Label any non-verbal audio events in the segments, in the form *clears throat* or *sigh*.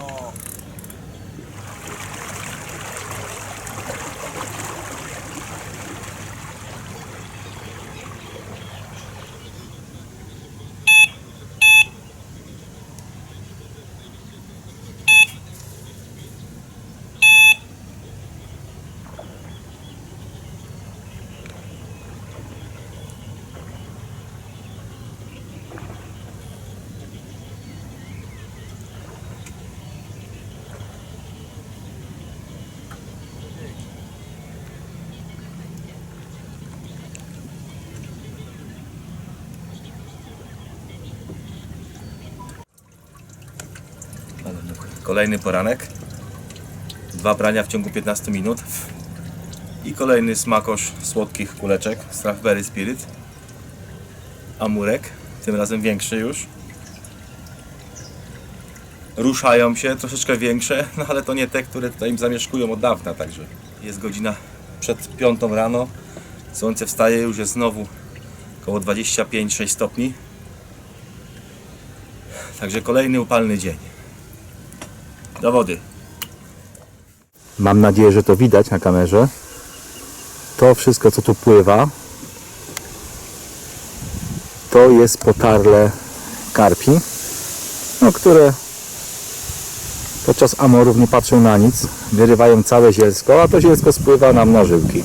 No. Kolejny poranek. Dwa brania w ciągu 15 minut. I kolejny smakosz słodkich kuleczek. Strawberry Spirit. Amurek. Tym razem większy już. Ruszają się, troszeczkę większe, *laughs* no ale to nie te, które tutaj zamieszkują od dawna, także jest godzina przed piątą rano. Słońce wstaje, już jest znowu około 25-6 stopni. Także kolejny upalny dzień. Do wody. Mam nadzieję, że to widać na kamerze. To wszystko, co tu pływa, to jest potarle karpi, no, które podczas amorów nie patrzą na nic, wyrywają całe zielsko, a to zielsko spływa na żyłki.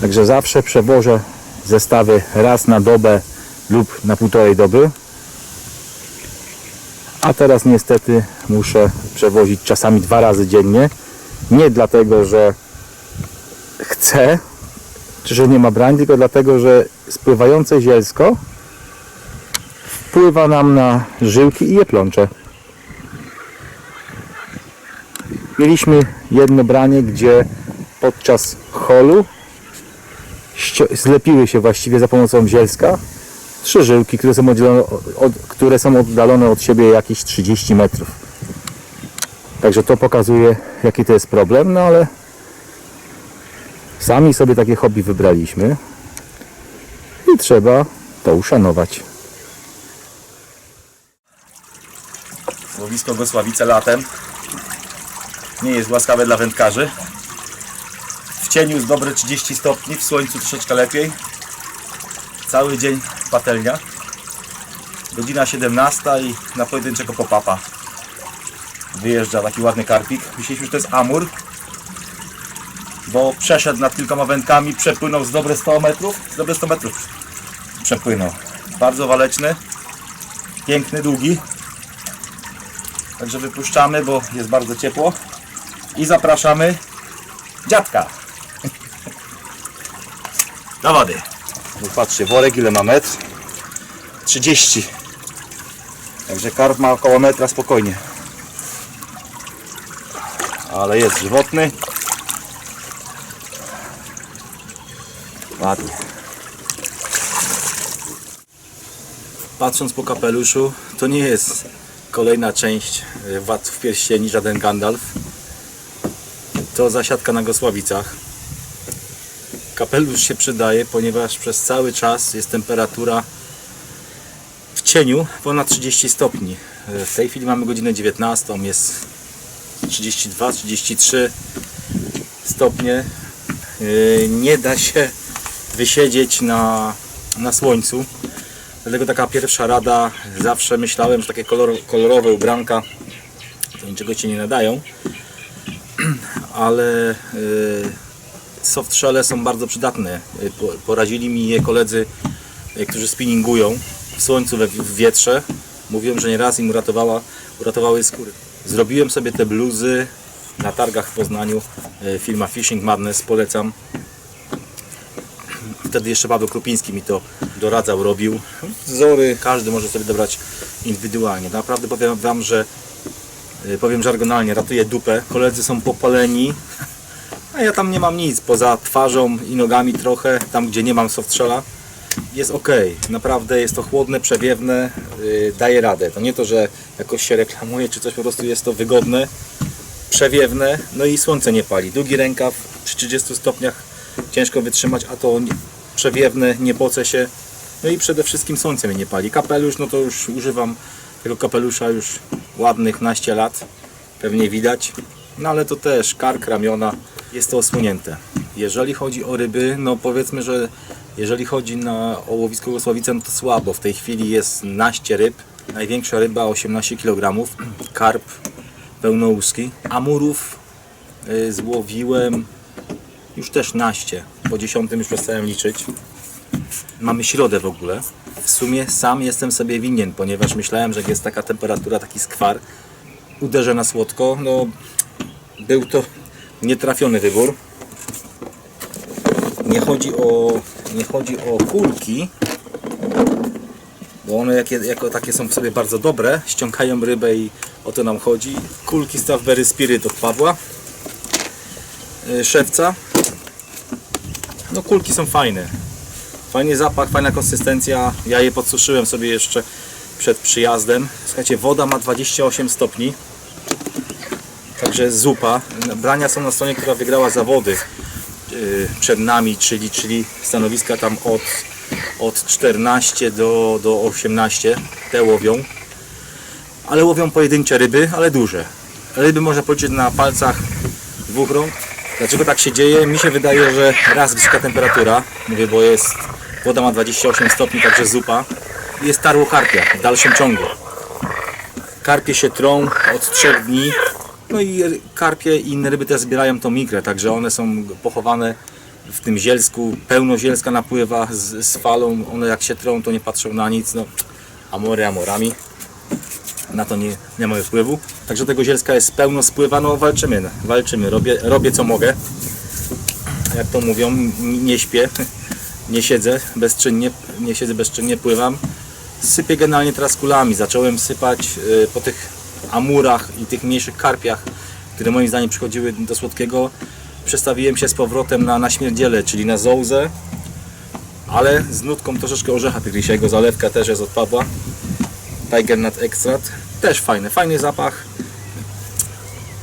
Także zawsze przewożę zestawy raz na dobę lub na półtorej doby. A teraz niestety muszę przewozić czasami dwa razy dziennie. Nie dlatego, że chcę, czy że nie ma brań, tylko dlatego, że spływające zielsko wpływa nam na żyłki i je plącze. Mieliśmy jedno branie, gdzie podczas holu zlepiły się właściwie za pomocą zielska trzy żyłki, które są, od, które są oddalone od siebie jakieś 30 metrów. Także to pokazuje, jaki to jest problem, no ale sami sobie takie hobby wybraliśmy i trzeba to uszanować. Łowisko Gosławice latem. Nie jest łaskawe dla wędkarzy. W cieniu jest dobre 30 stopni, w słońcu troszeczkę lepiej. Cały dzień patelnia. Godzina 17 i na pojedynczego popapa. Wyjeżdża taki ładny karpik. Myśleliśmy, że to jest amur. Bo przeszedł nad kilkoma wędkami, przepłynął z dobre 100 metrów. Z dobre 100 metrów przepłynął. Bardzo waleczny. Piękny, długi. Także wypuszczamy, bo jest bardzo ciepło. I zapraszamy dziadka. *laughs* Do wody. Patrzcie, worek ile ma metr? 30. Także karp ma około metra spokojnie. Ale jest żywotny. Ładnie. Patrząc po kapeluszu, to nie jest kolejna część y, Władców Pierścieni, żaden Gandalf. To zasiadka na Gosławicach. Kapelusz się przydaje, ponieważ przez cały czas jest temperatura w cieniu ponad 30 stopni. W tej chwili mamy godzinę 19, jest 32-33 stopnie. Y, Nie da się wysiedzieć na, na słońcu. Dlatego taka pierwsza rada, zawsze myślałem, że takie kolor, kolorowe ubranka to niczego się nie nadają, *clears throat* ale y, softshelle są bardzo przydatne. Y, po- Poradzili mi je koledzy, którzy spinningują w słońcu, w wietrze. Mówią, że nieraz im uratowała, uratowały skóry. Zrobiłem sobie te bluzy na targach w Poznaniu. y, Firma Fishing Madness, polecam. Wtedy jeszcze Paweł Krupiński mi to doradzał, robił. Wzory każdy może sobie dobrać indywidualnie. Naprawdę powiem Wam, że y, powiem żargonalnie, ratuje dupę. Koledzy są popaleni, *laughs* a ja tam nie mam nic poza twarzą i nogami trochę, tam gdzie nie mam softshella. Jest ok, naprawdę jest to chłodne, przewiewne, yy, daje radę. To nie to, że jakoś się reklamuje czy coś, po prostu jest to wygodne, przewiewne, no i słońce nie pali. Długi rękaw przy 30 stopniach ciężko wytrzymać, a to nie- przewiewne, nie poce się. No i przede wszystkim słońce mnie nie pali. Kapelusz, no to już używam tego kapelusza już ładnych naście lat. Pewnie widać. No ale to też kark, ramiona, jest to osłonięte. Jeżeli chodzi o ryby, no powiedzmy, że jeżeli chodzi na o łowisko Gosławice, no to słabo. W tej chwili jest naście ryb. Największa ryba 18 kg. Karp pełnouski. Amurów y, złowiłem już też naście. Po dziesiątym już przestałem liczyć. Mamy środę w ogóle. W sumie sam jestem sobie winien, ponieważ myślałem, że jak jest taka temperatura, taki skwar, uderzę na słodko. No, był to nietrafiony wybór. Nie chodzi o, nie chodzi o kulki, bo one jakie, jako takie są w sobie bardzo dobre, ściągają rybę i o to nam chodzi. Kulki Stavberry Spirit od Pawła, yy, szewca. No kulki są fajne. Fajny zapach, fajna konsystencja. Ja je podsuszyłem sobie jeszcze przed przyjazdem. Słuchajcie, woda ma 28 stopni. Także zupa. Brania są na stronie, która wygrała zawody przed nami, czyli, czyli stanowiska tam od, od 14 do, do 18. Te łowią. Ale łowią pojedyncze ryby, ale duże. Ryby można policzyć na palcach dwóch rąk. Dlaczego tak się dzieje? Mi się wydaje, że raz wysoka temperatura, mówię, bo jest woda ma 28 stopni, także zupa. Jest tarło karpia w dalszym ciągu. Karpie się trą od 3 dni. No i karpie i inne ryby też zbierają tą migrę, także one są pochowane w tym zielsku. Pełno zielska napływa z, z falą. One jak się trą, to nie patrzą na nic. No, amory amorami na to nie, nie mamy wpływu. Także tego zielska jest pełno, spływa, no walczymy, walczymy, robię, robię co mogę. Jak to mówią, nie śpię, nie siedzę bezczynnie, nie siedzę bezczynnie, pływam. Sypię generalnie teraz kulami, zacząłem sypać y, po tych amurach i tych mniejszych karpiach, które moim zdaniem przychodziły do słodkiego. Przestawiłem się z powrotem na, na śmierdziele, czyli na zołzę, ale z nutką troszeczkę orzecha tygrysiego, zalewka też jest od Pawła. Tiger Nut Extract. Też fajny, fajny zapach.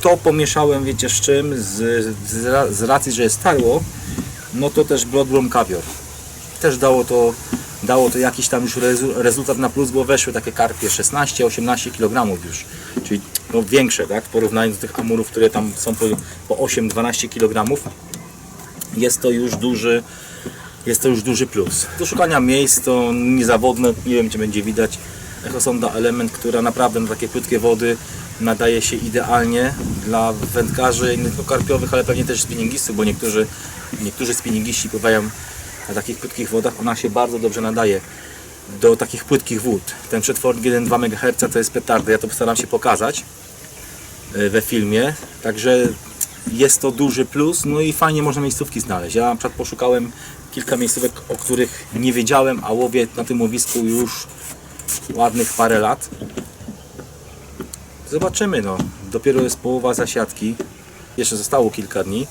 To pomieszałem, wiecie z czym, z, z, z racji, że jest tarło, no to też Bloodworm Caviar. Też dało to, dało to jakiś tam już rezu, rezultat na plus, bo weszły takie karpie 16-18 kg już, czyli no większe, tak, w porównaniu do tych amurów, które tam są po, po 8-12 kg. Jest to już duży, jest to już duży plus. Do szukania miejsc to niezawodne, nie wiem czy będzie widać. Echosonda element, która naprawdę na takie płytkie wody nadaje się idealnie dla wędkarzy, nie tylko karpiowych, ale pewnie też spinningistów, bo niektórzy, niektórzy spinningiści pływają na takich płytkich wodach. Ona się bardzo dobrze nadaje do takich płytkich wód. Ten przetwornik 1,2 MHz to jest petarda, ja to postaram się pokazać e, we filmie. Także jest to duży plus, no i fajnie można miejscówki znaleźć. Ja na przykład poszukałem kilka miejscówek, o których nie wiedziałem, a łowię na tym łowisku już ładnych parę lat. Zobaczymy, no. Dopiero jest połowa zasiadki. Jeszcze zostało kilka dni.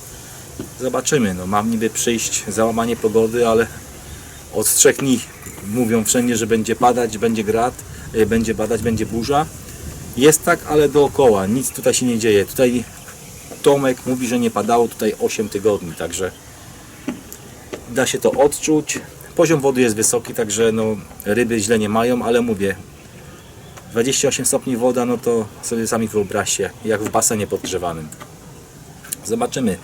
Zobaczymy, no. Mam niby przyjść załamanie pogody, ale od trzech dni mówią wszędzie, że będzie padać, będzie grad, y, będzie badać, będzie burza. Jest tak, ale dookoła. Nic tutaj się nie dzieje. Tutaj Tomek mówi, że nie padało tutaj 8 tygodni, także da się to odczuć. Poziom wody jest wysoki, także no, ryby źle nie mają, ale mówię, 28 stopni woda, no to sobie sami wyobraźcie, jak w basenie podgrzewanym. Zobaczymy.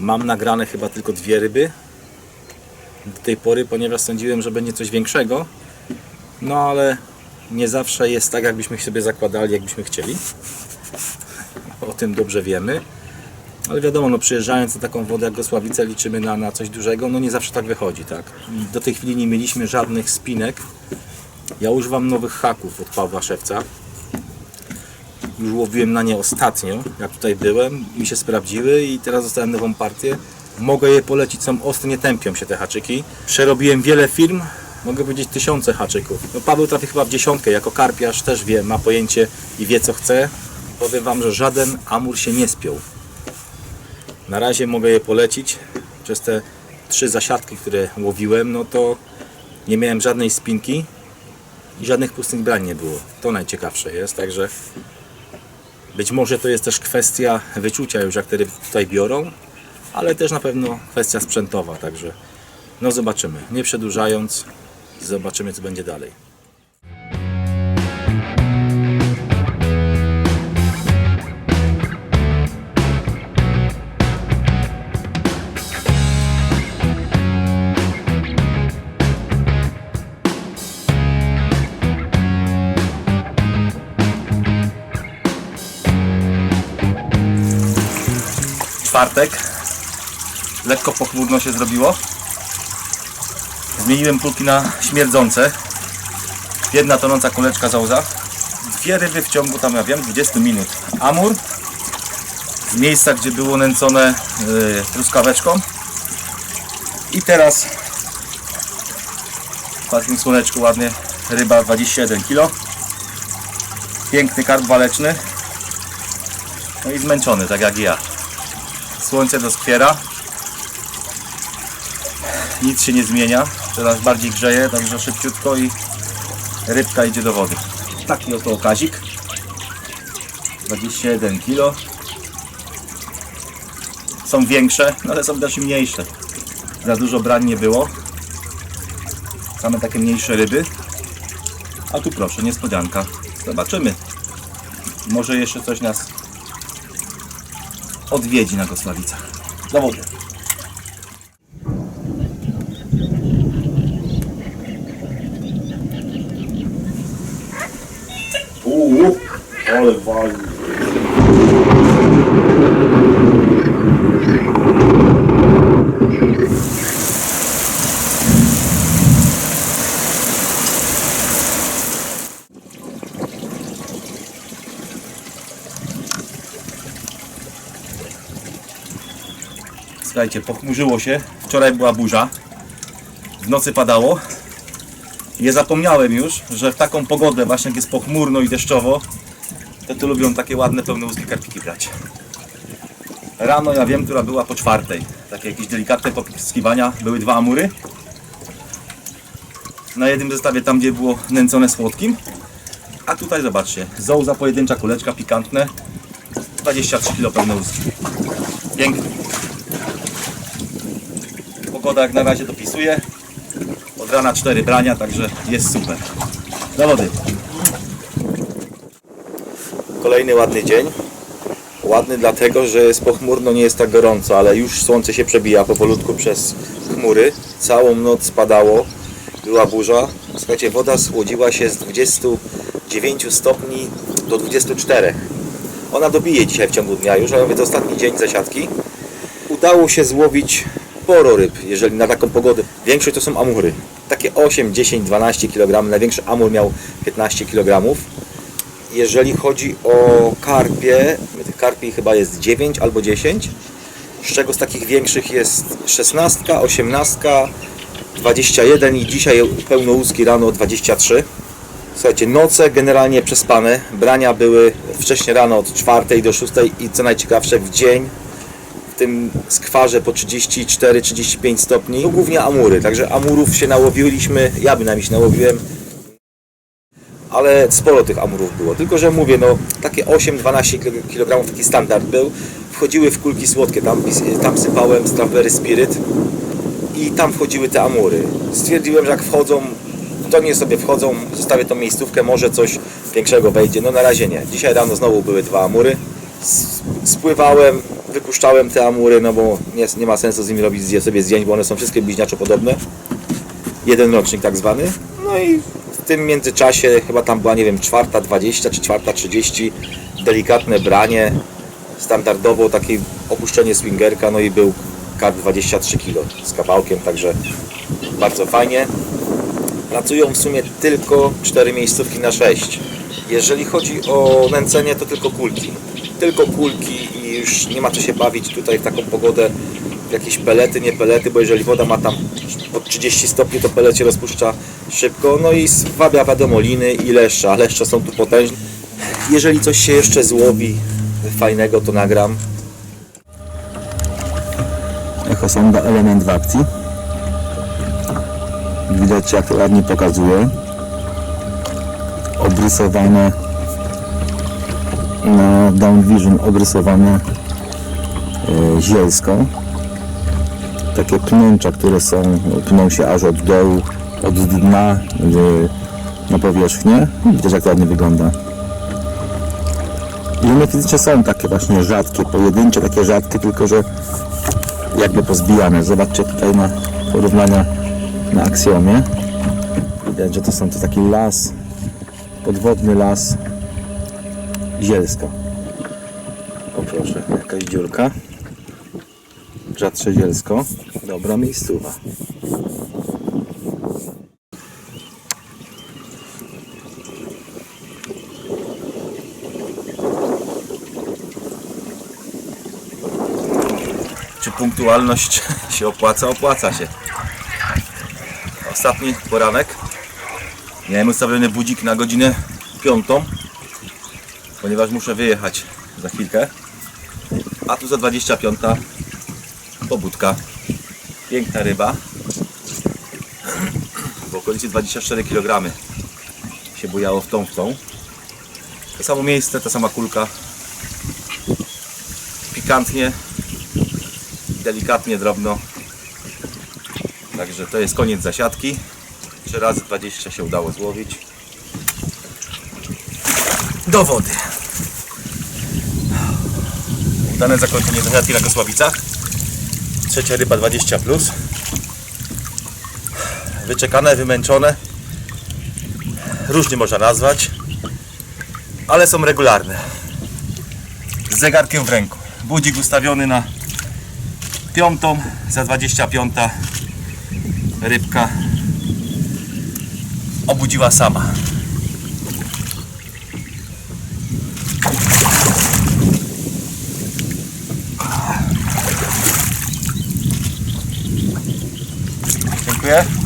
Mam nagrane chyba tylko dwie ryby do tej pory, ponieważ sądziłem, że będzie coś większego. No ale nie zawsze jest tak, jakbyśmy sobie zakładali, jakbyśmy chcieli. *laughs* O tym dobrze wiemy. Ale wiadomo, no przyjeżdżając na taką wodę jak Gosławice liczymy na, na coś dużego, no nie zawsze tak wychodzi, tak? Do tej chwili nie mieliśmy żadnych spinek. Ja używam nowych haków od Pawła Szewca. Już łowiłem na nie ostatnio, jak tutaj byłem, mi się sprawdziły i teraz dostałem nową partię. Mogę je polecić, są ostre, nie tępią się te haczyki. Przerobiłem wiele firm, mogę powiedzieć tysiące haczyków. No Paweł trafi chyba w dziesiątkę, jako karpiarz też wie, ma pojęcie i wie co chce. Powiem Wam, że żaden amur się nie spiął. Na razie mogę je polecić. Przez te trzy zasiadki, które łowiłem, no to nie miałem żadnej spinki i żadnych pustych brań nie było. To najciekawsze jest, także być może to jest też kwestia wyczucia już, jak te ryby tutaj biorą, ale też na pewno kwestia sprzętowa, także no zobaczymy. Nie przedłużając, zobaczymy co będzie dalej. Czwartek. Lekko pochmurno się zrobiło. Zmieniłem kulki na śmierdzące. Jedna tonąca kuleczka załza. Dwie ryby w ciągu tam, ja wiem, 20 minut. Amur z miejsca, gdzie było nęcone yy, truskaweczką. I teraz w takim słoneczku ładnie ryba 21 kg. Piękny karp waleczny. No i zmęczony, tak jak ja. Słońce doskwiera. Nic się nie zmienia. Coraz bardziej grzeje, także szybciutko i rybka idzie do wody. Taki oto okazik. 21 kg. Są większe, no ale są też mniejsze. Za dużo brań nie było. Same takie mniejsze ryby. A tu proszę, niespodzianka. Zobaczymy. Może jeszcze coś nas odwiedzi na Gosławicach. Do wody. Uuu, ale wali. Słuchajcie, pochmurzyło się. Wczoraj była burza. W nocy padało. Nie zapomniałem już, że w taką pogodę, właśnie jak jest pochmurno i deszczowo, to tu lubią takie ładne, pełne łuski karpiki brać. Rano ja wiem, która była po czwartej. Takie jakieś delikatne popiskiwania. Były dwa amury. Na jednym zestawie tam, gdzie było nęcone słodkim. A tutaj zobaczcie, zołza pojedyncza kuleczka, pikantne. 23 kg pełne łuski. Pięknie. Pogoda jak na razie dopisuje. Od rana 4 brania, także jest super. Do wody. Kolejny ładny dzień. Ładny dlatego, że jest pochmurno, nie jest tak gorąco, ale już słońce się przebija powolutku przez chmury. Całą noc padało, była burza. Słuchajcie, woda schłodziła się z 29 stopni do 24. Ona dobije dzisiaj w ciągu dnia już, ale to ostatni dzień zasiadki. Udało się złowić sporo ryb, jeżeli na taką pogodę. Większość to są amury. Takie 8, 10, 12 kg. Największy amur miał 15 kg. Jeżeli chodzi o karpie, tych karpi chyba jest 9 albo 10. Z czego z takich większych jest 16, 18, 21 i dzisiaj pełnołuski rano 23. Słuchajcie, noce generalnie przespane. Brania były wcześniej rano od 4 do 6 i co najciekawsze w dzień tym skwarze po 34-35 stopni. To głównie amury, także amurów się nałowiłyśmy, ja bynajmniej się nałowiłem. Ale sporo tych amurów było, tylko że mówię, no takie 8-12 kg taki standard był. Wchodziły w kulki słodkie, tam, tam sypałem Strawberry Spirit i tam wchodziły te amury. Stwierdziłem, że jak wchodzą, to nie sobie wchodzą, zostawię tą miejscówkę, może coś większego wejdzie. No na razie nie. Dzisiaj rano znowu były dwa amury. Spływałem, wypuszczałem te amury, no bo nie, nie ma sensu z nimi robić sobie zdjęć, bo one są wszystkie bliźniaczo podobne. Jeden rocznik tak zwany. No i w tym międzyczasie chyba tam była, nie wiem, czwarta 20 czy czwarta 30 delikatne branie. Standardowo takie opuszczenie swingerka, no i był karp 23 kg z kawałkiem, także bardzo fajnie. Pracują w sumie tylko 4 miejscówki na 6. Jeżeli chodzi o nęcenie, to tylko kulki. Tylko kulki już nie ma co się bawić tutaj w taką pogodę jakieś pelety, nie pelety, bo jeżeli woda ma tam pod 30 stopni, to pelet się rozpuszcza szybko. No i zwabia wiadomo liny i leszcze, a leszcze są tu potężne. Jeżeli coś się jeszcze złowi fajnego, to nagram. Echosonda element w akcji. Widać jak ładnie pokazuje. Obrysowane na Down Vision obrysowane e, zielsko. Takie pnęcza, które są, pną się aż od dołu, od dna na powierzchnię. Widać jak to ładnie wygląda. One fizycznie są takie właśnie rzadkie, pojedyncze, takie rzadkie, tylko że jakby pozbijane. Zobaczcie tutaj na porównania na aksjomie. Widać, że to są to taki las, podwodny las zielska. O proszę, jakaś dziurka. Rzadsze zielsko. Dobra miejscowa. Czy punktualność *laughs* się opłaca? Opłaca się. Ostatni poranek. Miałem ustawiony budzik na godzinę piątą, ponieważ muszę wyjechać za chwilkę. A tu za 25 pobudka. Piękna ryba. W okolicy 24 kg się bujało w tą w tą. To samo miejsce, ta sama kulka. Pikantnie, delikatnie, drobno. Także to jest koniec zasiadki. 3 razy 20 się udało złowić. Do wody. Udane zakończenie zasiadki na Gosławicach. Trzecia ryba 20 plus. Wyczekane, wymęczone. Różnie można nazwać. Ale są regularne. Z zegarkiem w ręku. Budzik ustawiony na piątą, za 25 rybka obudziła sama. yeah.